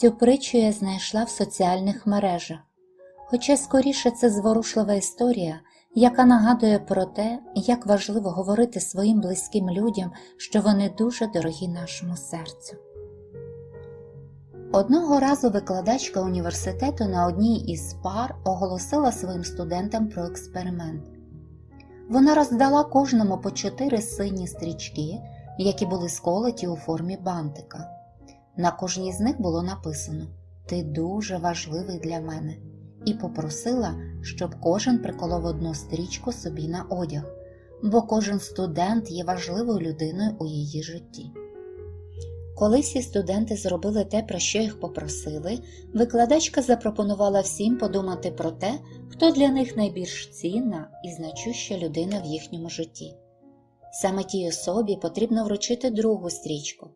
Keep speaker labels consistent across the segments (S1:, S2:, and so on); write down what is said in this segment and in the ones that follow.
S1: Цю притчу я знайшла в соціальних мережах, хоча скоріше це зворушлива історія, яка нагадує про те, як важливо говорити своїм близьким людям, що вони дуже дорогі нашому серцю. Одного разу викладачка університету на одній із пар оголосила своїм студентам про експеримент. Вона роздала кожному по чотири сині стрічки, які були сколоті у формі бантика. На кожній з них було написано Ти дуже важливий для мене, і попросила, щоб кожен приколов одну стрічку собі на одяг, бо кожен студент є важливою людиною у її житті. Коли всі студенти зробили те, про що їх попросили, викладачка запропонувала всім подумати про те, хто для них найбільш цінна і значуща людина в їхньому житті. Саме тій особі потрібно вручити другу стрічку.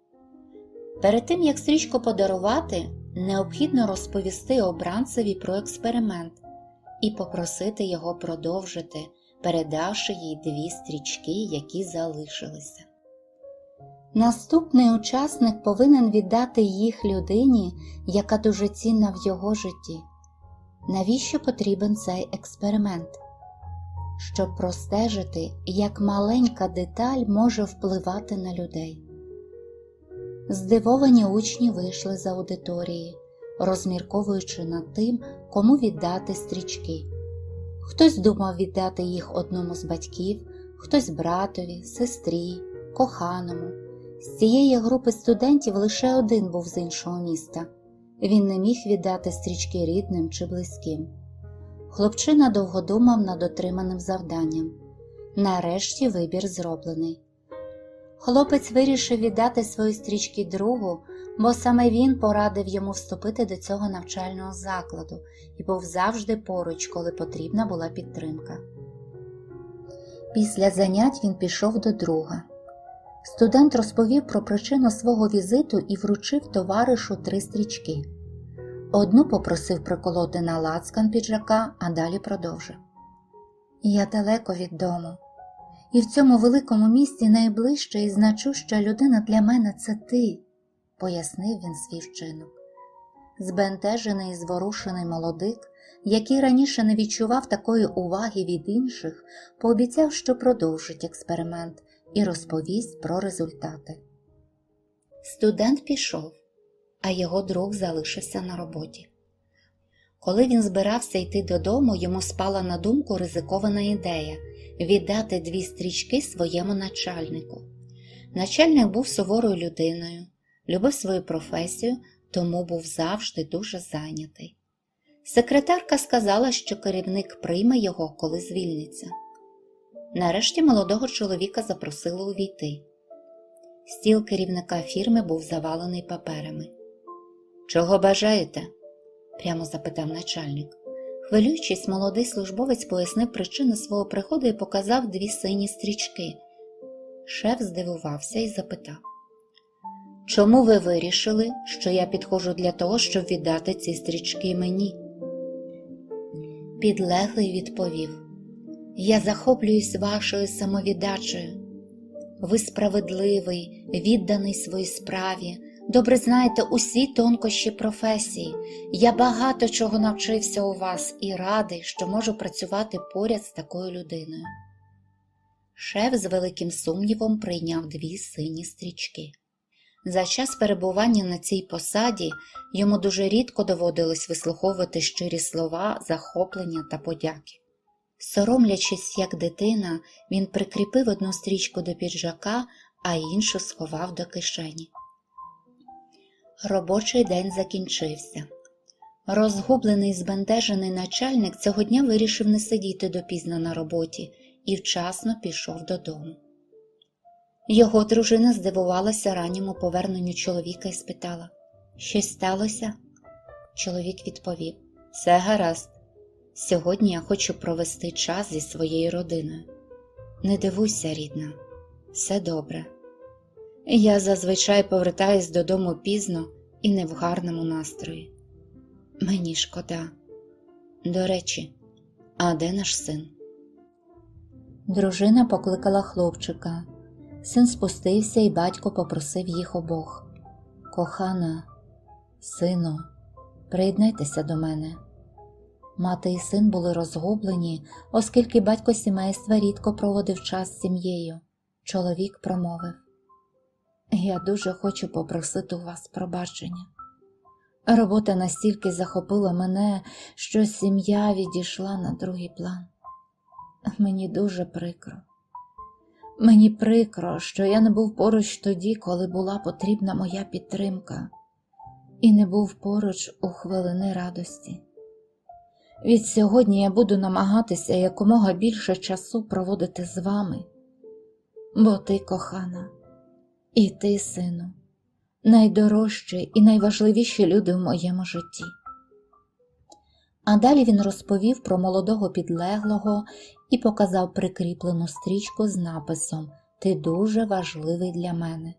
S1: Перед тим, як стрічку подарувати, необхідно розповісти обранцеві про експеримент і попросити його продовжити, передавши їй дві стрічки, які залишилися. Наступний учасник повинен віддати їх людині, яка дуже цінна в його житті. Навіщо потрібен цей експеримент? Щоб простежити, як маленька деталь може впливати на людей. Здивовані учні вийшли з аудиторії, розмірковуючи над тим, кому віддати стрічки. Хтось думав віддати їх одному з батьків, хтось братові, сестрі, коханому. З цієї групи студентів лише один був з іншого міста. Він не міг віддати стрічки рідним чи близьким. Хлопчина довго думав над отриманим завданням. Нарешті вибір зроблений. Хлопець вирішив віддати свої стрічки другу, бо саме він порадив йому вступити до цього навчального закладу і був завжди поруч, коли потрібна була підтримка. Після занять він пішов до друга. Студент розповів про причину свого візиту і вручив товаришу три стрічки. Одну попросив приколоти на лацкан піджака, а далі продовжив. Я далеко від дому, і в цьому великому місті найближча і значуща людина для мене це ти, пояснив він свій вчинок. Збентежений і зворушений молодик, який раніше не відчував такої уваги від інших, пообіцяв, що продовжить експеримент і розповість про результати. Студент пішов, а його друг залишився на роботі. Коли він збирався йти додому, йому спала на думку ризикована ідея віддати дві стрічки своєму начальнику. Начальник був суворою людиною, любив свою професію, тому був завжди дуже зайнятий. Секретарка сказала, що керівник прийме його, коли звільниться. Нарешті молодого чоловіка запросили увійти. Стіл керівника фірми був завалений паперами. Чого бажаєте? прямо запитав начальник. Хвилюючись, молодий службовець пояснив причину свого приходу і показав дві сині стрічки. Шеф здивувався і запитав Чому ви вирішили, що я підходжу для того, щоб віддати ці стрічки мені? Підлеглий відповів Я захоплююсь вашою самовіддачею. Ви справедливий, відданий своїй справі, добре знаєте усі тонкощі професії. Я багато чого навчився у вас і радий, що можу працювати поряд з такою людиною. Шеф з великим сумнівом прийняв дві сині стрічки. За час перебування на цій посаді йому дуже рідко доводилось вислуховувати щирі слова, захоплення та подяки. Соромлячись, як дитина, він прикріпив одну стрічку до піджака, а іншу сховав до кишені. Робочий день закінчився. Розгублений збентежений начальник цього дня вирішив не сидіти допізно на роботі і вчасно пішов додому. Його дружина здивувалася ранньому поверненню чоловіка і спитала Щось сталося? Чоловік відповів Все гаразд. Сьогодні я хочу провести час зі своєю родиною. Не дивуйся, рідна, все добре. Я зазвичай повертаюсь додому пізно і не в гарному настрої. Мені шкода. До речі, а де наш син? Дружина покликала хлопчика. Син спустився, і батько попросив їх обох. Кохана, Сину, приєднайтеся до мене. Мати і син були розгублені, оскільки батько сімейства рідко проводив час з сім'єю. Чоловік промовив Я дуже хочу попросити у вас пробачення. Робота настільки захопила мене, що сім'я відійшла на другий план. Мені дуже прикро. Мені прикро, що я не був поруч тоді, коли була потрібна моя підтримка, і не був поруч у хвилини радості. Від сьогодні я буду намагатися якомога більше часу проводити з вами, бо ти кохана, і ти, сину, найдорожчі і найважливіші люди в моєму житті. А далі він розповів про молодого підлеглого і показав прикріплену стрічку з написом Ти дуже важливий для мене.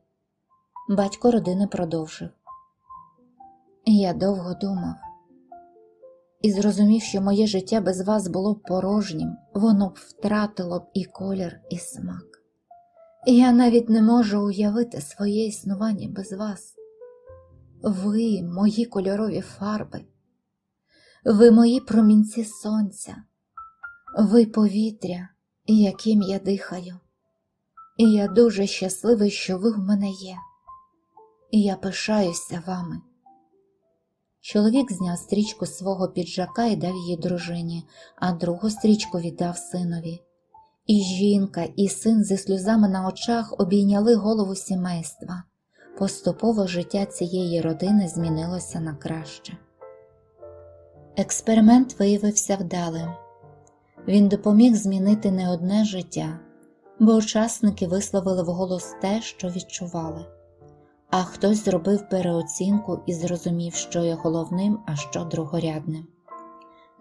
S1: Батько родини продовжив. Я довго думав і зрозумів, що моє життя без вас було б порожнім, воно б втратило б і колір, і смак. Я навіть не можу уявити своє існування без вас. Ви мої кольорові фарби, ви мої промінці сонця, ви повітря, яким я дихаю. І я дуже щасливий, що ви в мене є. І я пишаюся вами. Чоловік зняв стрічку свого піджака і дав її дружині, а другу стрічку віддав синові. І жінка, і син зі сльозами на очах обійняли голову сімейства. Поступово життя цієї родини змінилося на краще. Експеримент виявився вдалим. Він допоміг змінити не одне життя, бо учасники висловили вголос те, що відчували а хтось зробив переоцінку і зрозумів, що є головним, а що другорядним.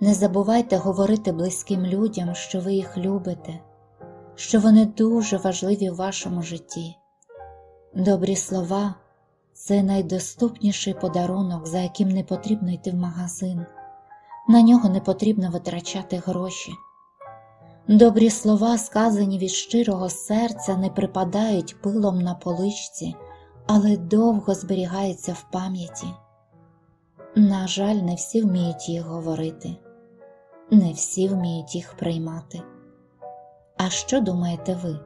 S1: Не забувайте говорити близьким людям, що ви їх любите, що вони дуже важливі в вашому житті. Добрі слова це найдоступніший подарунок, за яким не потрібно йти в магазин, на нього не потрібно витрачати гроші. Добрі слова, сказані від щирого серця, не припадають пилом на поличці але довго зберігається в пам'яті. На жаль, не всі вміють їх говорити, не всі вміють їх приймати. А що думаєте ви?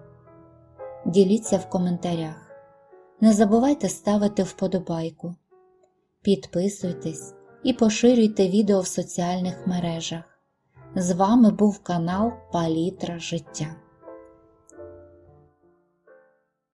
S1: Діліться в коментарях. Не забувайте ставити вподобайку, підписуйтесь і поширюйте відео в соціальних мережах. З вами був канал Палітра Життя.